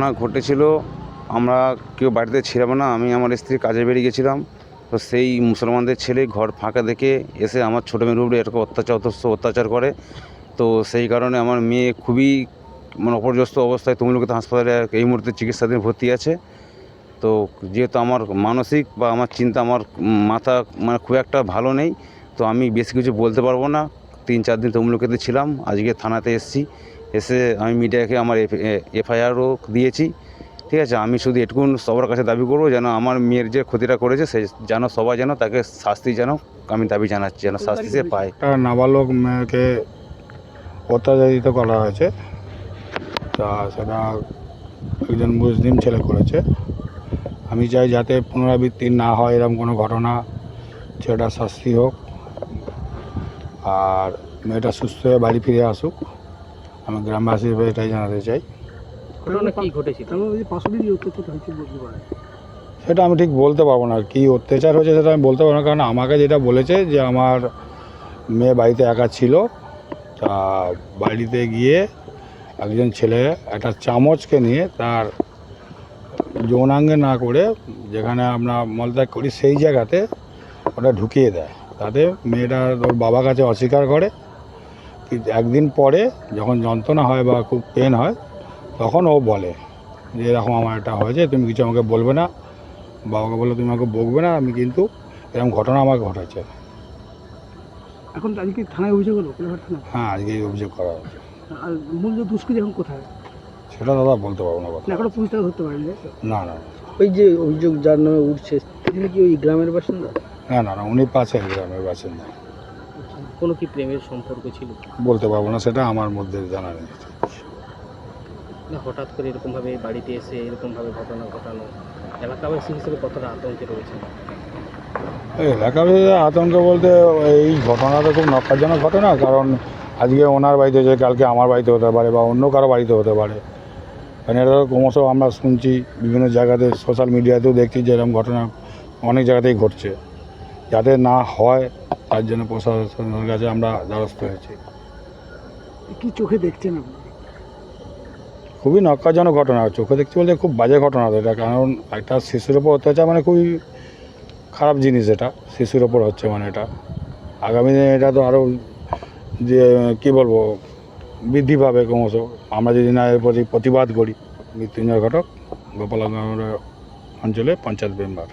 ঘটনা ঘটেছিল, আমরা কেউ বাড়িতে ছিলাম না, আমি আমার স্ত্রী কাজে বেরিয়ে গেছিলাম। তো সেই মুসলমানদের ছেলে ঘর ফাঁকা দেখে এসে আমার ছোটো মেয়ের উপরে এরকম অত্যাচার অতস্ত অত্যাচার করে। তো সেই কারণে আমার মেয়ে খুবই মানে অপর্যস্ত অবস্থায় তমলুকিতে হাসপাতালে এই মুহূর্তে চিকিৎসাধীন ভর্তি আছে। তো যেহেতু আমার মানসিক বা আমার চিন্তা, আমার মাথা মানে খুব একটা ভালো নেই, তো আমি বেশি কিছু বলতে পারব না। তিন চার দিন তমলুকিতে ছিলাম, আজকে থানাতে এসেছি। এসে আমি মিডিয়াকে আমার এফআইআরও দিয়েছি। ঠিক আছে, আমি শুধু এটুকুন সবার কাছে দাবি করব, যেন আমার মেয়ের যে ক্ষতিটা করেছে, সে যেন সবাই যেন তাকে শাস্তি যেন, আমি দাবি জানাচ্ছি, যেন শাস্তি সে পায়। নাবালক মেয়েকে অত্যাচারিত করা হয়েছে। তা সেটা একজন মুসলিম ছেলে করেছে। আমি চাই যাতে পুনরাবৃত্তি না হয় এরকম কোনো ঘটনা সেটা শাস্তি হোক। আর মেয়েটা সুস্থ হয়ে বাড়ি ফিরে আসুক। আমি গ্রামবাসী হিসেবে এটাই জানাতে চাই। সেটা আমি ঠিক বলতে পারব না। কী অত্যাচার হয়েছে সেটা আমি বলতে পারব না। কারণ আমাকে যেটা বলেছে যে আমার মেয়ে বাড়িতে একা ছিল তা বাড়িতে গিয়ে একজন ছেলে একটা চামচকে নিয়ে তার যৌনাঙ্গে না করে যেখানে আমরা মলত্যাগ করি সেই জায়গাতে ওটা ঢুকিয়ে দেয়। তাতে মেয়েটা ওর বাবার কাছে অস্বীকার করে। একদিন পরে যখন যন্ত্রণা হয় বা খুব পেন হয় তখন ও বলে যে এরকম আমার একটা হয়েছে তুমি কিছু আমাকে বলবে না বাবাকে বলল তুমি আমাকে বকবে না আমি কিন্তু এরকম ঘটনা আমার ঘটেছে। এখন আজকে থানায় অভিযোগ হলো কোলাঘাট হ্যাঁ আজকে এই অভিযোগ করা হয়েছে। আর মূল যে দুষ্কৃতি এখন কোথায়? সেটা দাদা বলতে পারব না এখনও পুলিশ তাকে ধরতে পারেনি? না না। ওই যে অভিযোগ যার নামে উঠছে তিনি কি ওই গ্রামের বাসিন্দা? না না না উনি পাশের গ্রামের বাসিন্দা। কোনো কি প্রেমের সম্পর্ক ছিল? বলতে পারব না সেটা আমার মধ্যে জানা নেই। না হঠাৎ করে এরকম ভাবে বাড়িতে এসে এরকমভাবে ঘটনা ঘটানো এলাকাবাসী হিসেবে কতটা আতঙ্কে রয়েছে এই এলাকার আতঙ্ক বলতে এই ঘটনাটা খুব নকারজনক ঘটনা কারণ আজকে ওনার বাড়িতে হয়েছে কালকে আমার বাড়িতে হতে পারে বা অন্য কারও বাড়িতে হতে পারে। কারণ এটা ক্রমশ আমরা শুনছি বিভিন্ন জায়গাতে সোশ্যাল মিডিয়াতেও দেখছি যে এরকম ঘটনা অনেক জায়গাতেই ঘটছে। যাতে না হয় তার জন্য প্রশাসনের কাছে আমরা দ্বারস্থ হয়েছি। কি চোখে দেখছেন আপনি? খুবই নক্কারজনক ঘটনা। চোখে দেখতে বলতে খুব বাজে ঘটনা এটা কারণ একটা শিশুর ওপর অত্যাচার মানে খুবই খারাপ জিনিস এটা শিশুর ওপর হচ্ছে মানে এটা। আগামী দিনে এটা তো আরও যে কী বলব বৃদ্ধি পাবে ক্রমশ। আমরা যদি না এর প্রতি প্রতিবাদ করি মৃত্যুঞ্জয় ঘটক গোপালগঞ্জ অঞ্চলে পঞ্চায়েত মেম্বার।